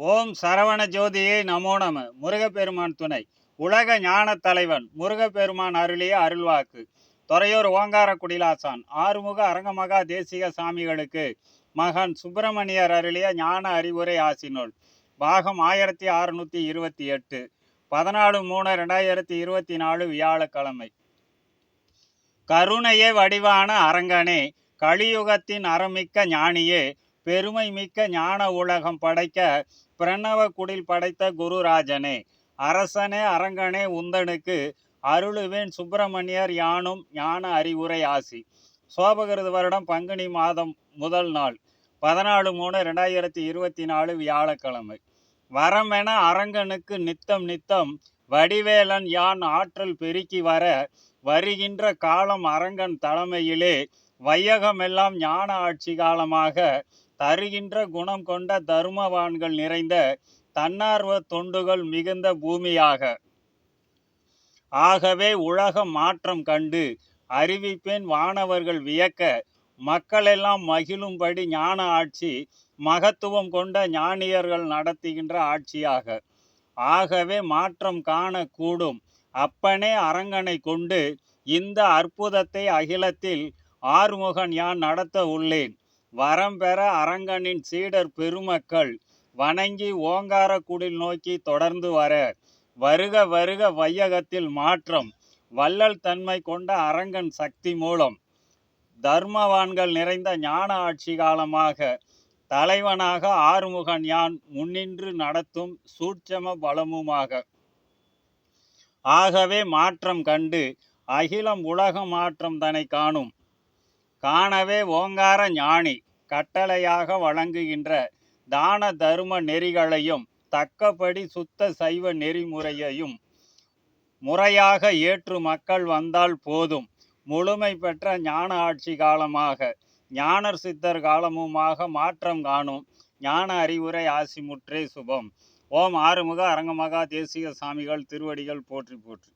ஓம் சரவண ஜோதியே நமோ நம. முருகப்பெருமான் துணை. உலக ஞான தலைவன் முருகப்பெருமான் அருளிய அருள்வாக்கு. துறையூர் ஓங்கார குடிலாசான் ஆறுமுக அரங்கமகா தேசிக சாமிகளுக்கு மகன் சுப்பிரமணியர் அருளிய ஞான அறிவுரை ஆசினோல் பாகம் ஆயிரத்தி அறுநூத்தி இருபத்தி எட்டு. பதினாலு மூணு ரெண்டாயிரத்தி இருபத்தி நாலு வியாழக்கிழமை. கருணையே வடிவான அரங்கனே கலியுகத்தின் அறமிக்க ஞானியே பெருமை மிக்க ஞான உலகம் படைக்க பிரணவ குடில் படைத்த குருராஜனே. அரசனே அரங்கனே உந்தனுக்கு அருளுவேன் சுப்பிரமணியர் யானும் ஞான அறிவுரை ஆசி. சோபகிருது வருடம் பங்குனி மாதம் முதல் நாள் பதினாலு மூணு ரெண்டாயிரத்தி இருபத்தி நாலு வியாழக்கிழமை வரமென அரங்கனுக்கு நித்தம் நித்தம் வடிவேலன் யான் ஆற்றல் பெருக்கி வர வருகின்ற காலம் அரங்கன் தலைமையிலே வையகமெல்லாம் ஞான ஆட்சி காலமாக தருகின்ற குணம் கொண்ட தருமவான்கள் நிறைந்த தன்னார்வ தொண்டுகள் மிகுந்த பூமியாக. ஆகவே உலகம் மாற்றம் கண்டு அறிவிப்பேன் வானவர்கள் வியக்க மக்களெல்லாம் மகிழும்படி ஞான ஆட்சி மகத்துவம் கொண்ட ஞானியர்கள் நடத்துகின்ற ஆட்சியாக. ஆகவே மாற்றம் காணக்கூடும். அப்பனே அரங்கனை கொண்டு இந்த அற்புதத்தை அகிலத்தில் ஆறுமுகன் யான் நடத்த உள்ளேன்? வரம் பெற அரங்கனின் சீடர் பெருமக்கள் வணங்கி ஓங்காரக்குடில் நோக்கி தொடர்ந்து வர வருக வருக வையகத்தில் மாற்றம் வள்ளல் தன்மை கொண்ட அரங்கன் சக்தி மூலம். தர்மவான்கள் நிறைந்த ஞான ஆட்சி காலமாக தலைவனாக ஆறுமுகன் யான் முன்னின்று நடத்தும் சூட்சம பலமுமாக ஆகவே மாற்றம் கண்டு அகிலம் உலக மாற்றம் தன்னை காணும். காணவே ஓங்கார ஞானி கட்டளையாக வழங்குகின்ற தான தரும நெறிகளையும் தக்கபடி சுத்த சைவ நெறிமுறையையும் முறையாக ஏற்று மக்கள் வந்தால் போதும். முழுமை பெற்ற ஞான ஆட்சி காலமாக ஞானர் சித்தர் காலமுமாக மாற்றம் காணும் ஞான அறிவுரை ஆசிமுற்றே சுபம். ஓம் ஆறுமுக அரங்கமகா தேசிக சாமிகள் திருவடிகள் போற்றி போற்றி.